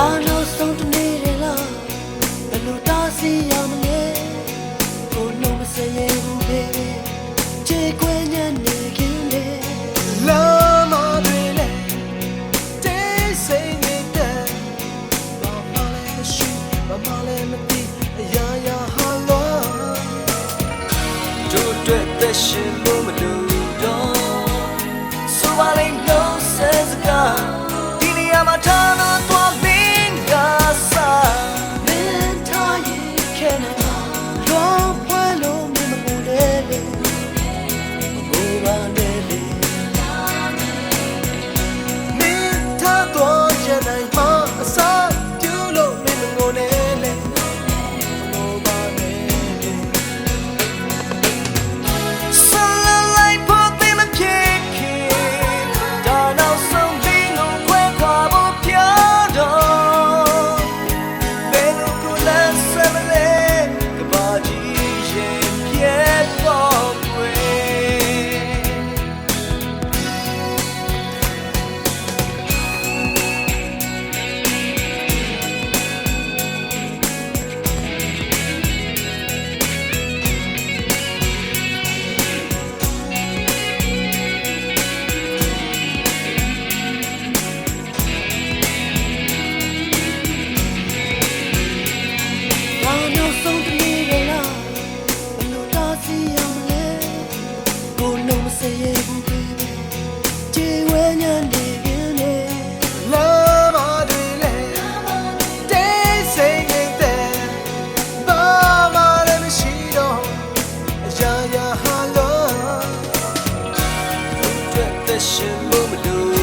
ဒါနောက်ဆုံးတနေ့တွေလားဘယ်လိုတားဆီးရမလဲကိုလုံးမစရဲဘူးပဲချေခွဲညံ့နေခင်လေလာမတွေလဲတေးစိတ်နေတဲ့ဘာမှလည်းရှိဘာမှလည်းမသိအရာရာဟာလောတို့တွေ့တဲ့ရှင်လို့ Scooby-Doo